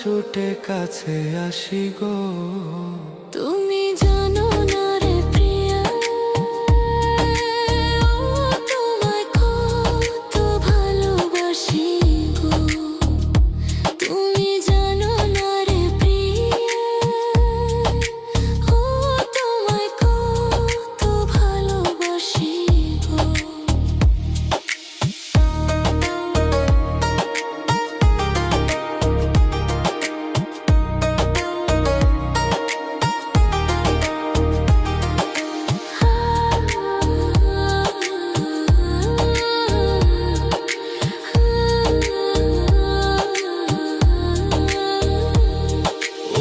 ছুটে কাছে আসি গো।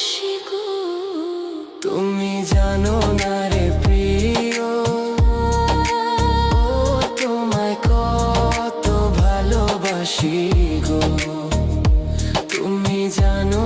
হাসি তুমি জানো না রে প্রিয়। তোমায় কত ভালোবাসি গো। তুমি জানো